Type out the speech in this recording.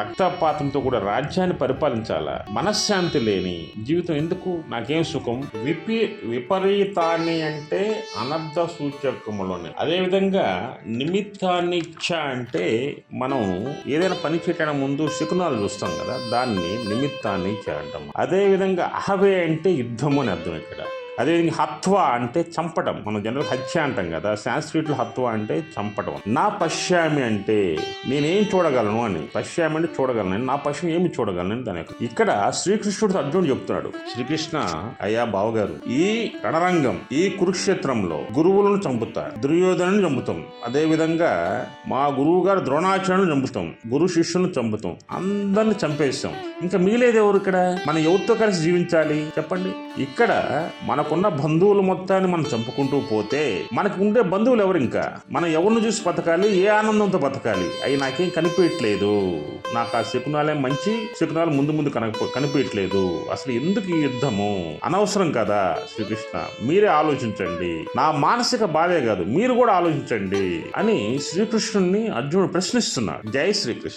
రక్తపాతంతో కూడా రాజ్యాన్ని పరిపాలించాలా? మనశ్శాంతి లేని జీవితం ఎందుకు? నాకేం సుఖం? విపి విపరీతాన్ని అంటే అనర్థ సూచకములోనే. అదే విధంగా నిమిత్తాన్ని అంటే మనం ఏదైనా పని చేయడానికి ముందు శకునాలు చూస్తాం కదా దాన్ని నిమిత్తాన్ని చేయడం అదే విధంగా అహవే అంటే యుద్ధము అని అర్థం ఇక్కడ. అదేవిధంగా హత్వ అంటే చంపటం. మనం జనరల్ హత్య అంటాం కదా సాంస్క్రిట్లో హత్వ అంటే చంపటం. నా పశ్యామి అంటే నేనేం చూడగలను అని. పశ్యామి అంటే చూడగలను నా పశ్యం ఏమి చూడగలను దాని యొక్క- ఇక్కడ శ్రీకృష్ణుడు అర్జునుడు చెప్తున్నాడు. శ్రీకృష్ణ అయ్యా బావగారు ఈ రణరంగం ఈ కురుక్షేత్రంలో గురువులను చంపుతా దుర్యోధను చంపుతాం. అదే విధంగా మా గురువు గారు ద్రోణాచార్యులను చంపుతాం. గురు శిష్యులను చంపుతాం. అందరిని చంపేస్తాం. ఇంకా మిగిలేదు ఎవరు ఇక్కడ? మన ఎవరితో కలిసి జీవించాలి. చెప్పండి. ఇక్కడ మన మనకున్న బంధువులు మొత్తాన్ని మనం చంపుకుంటూ పోతే మనకు ఉండే బంధువులు ఎవరు ఇంకా? మనం ఎవరిని చూసి బతకాలి? ఏ ఆనందంతో బతకాలి? అవి నాకేం కనిపించట్లేదు. నాకు ఆ శకునాలే మంచి శకునాలు ముందు ముందు కనక కనిపించట్లేదు. అసలు ఎందుకు ఈ యుద్ధము? అనవసరం కదా శ్రీకృష్ణ. మీరే ఆలోచించండి. నా మానసిక బాధే కాదు మీరు కూడా ఆలోచించండి అని శ్రీకృష్ణుణ్ణి అర్జునుడు ప్రశ్నిస్తున్నాడు. జై శ్రీకృష్ణ.